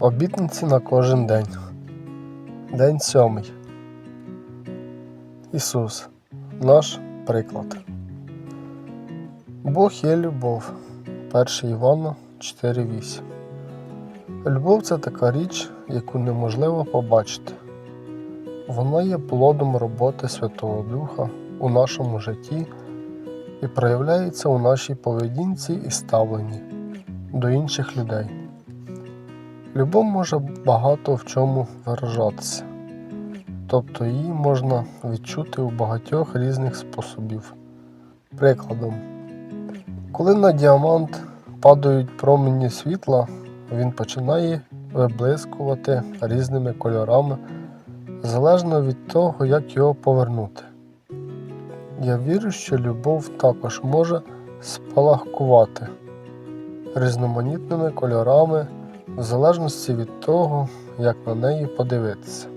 Обітниці на кожен день. День сьомий. Ісус. Наш приклад. Бог є любов. 1 Івана 4.8. Любов це така річ, яку неможливо побачити. Вона є плодом роботи Святого Духа у нашому житті і проявляється у нашій поведінці і ставленні до інших людей. Любов може багато в чому виражатися, тобто її можна відчути у багатьох різних способів. Прикладом, коли на діамант падають промені світла, він починає виблискувати різними кольорами залежно від того, як його повернути. Я вірю, що любов також може спалахкувати різноманітними кольорами в залежності від того, як на неї подивитися.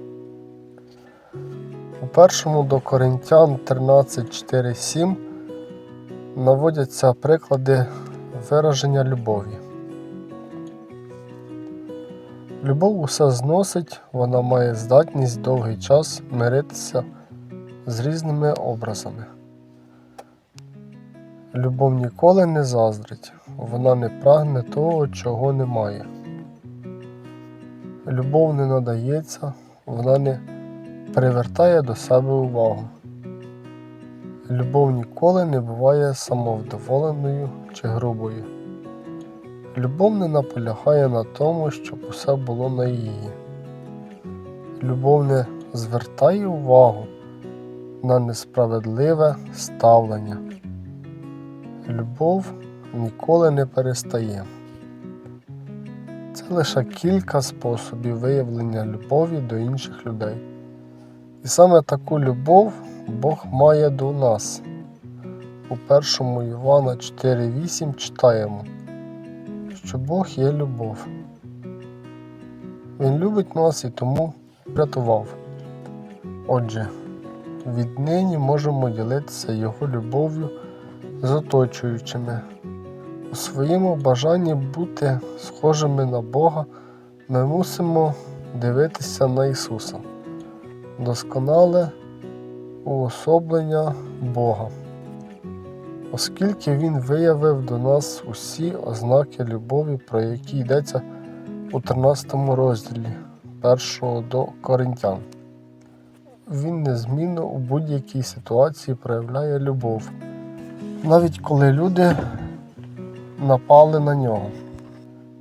У першому до Коринтян 13.4.7 наводяться приклади вираження любові. Любов усе зносить, вона має здатність довгий час миритися з різними образами. Любов ніколи не заздрить, вона не прагне того, чого немає. Любов не надається, вона не привертає до себе увагу. Любов ніколи не буває самовдоволеною чи грубою. Любов не наполягає на тому, щоб усе було на її. Любов не звертає увагу на несправедливе ставлення. Любов ніколи не перестає. Це лише кілька способів виявлення любові до інших людей. І саме таку любов Бог має до нас. У 1 Івана 4.8 читаємо, що Бог є любов. Він любить нас і тому врятував. Отже, віднині можемо ділитися Його любов'ю з оточуючими. У своєму бажанні бути схожими на Бога ми мусимо дивитися на Ісуса, досконале уособлення Бога, оскільки Він виявив до нас усі ознаки любові, про які йдеться у 13 розділі 1 до Коринтян. Він незмінно у будь-якій ситуації проявляє любов, навіть коли люди напали на нього.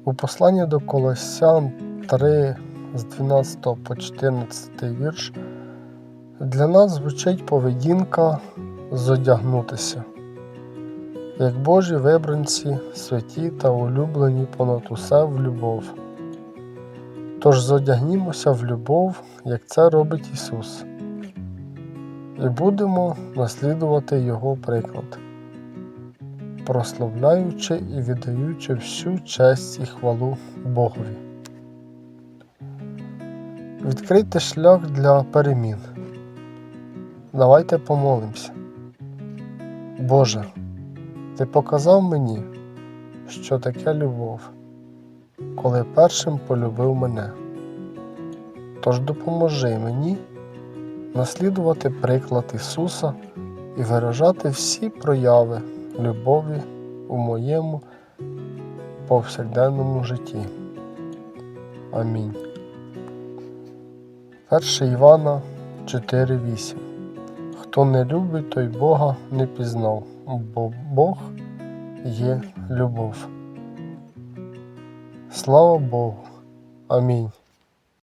У посланні до Колосян 3 з 12 по 14 вірш для нас звучить поведінка зодягнутися, як Божі вибранці, святі та улюблені понад усе в любов. Тож зодягнімося в любов, як це робить Ісус, і будемо наслідувати Його приклад прославляючи і віддаючи всю честь і хвалу Богові. Відкрийте шлях для перемін. Давайте помолимося. Боже, Ти показав мені, що таке любов, коли першим полюбив мене. Тож допоможи мені наслідувати приклад Ісуса і виражати всі прояви любові у моєму повсякденному житті. Амінь. 1 Івана 4.8 Хто не любить, той Бога не пізнав, бо Бог є любов. Слава Богу. Амінь.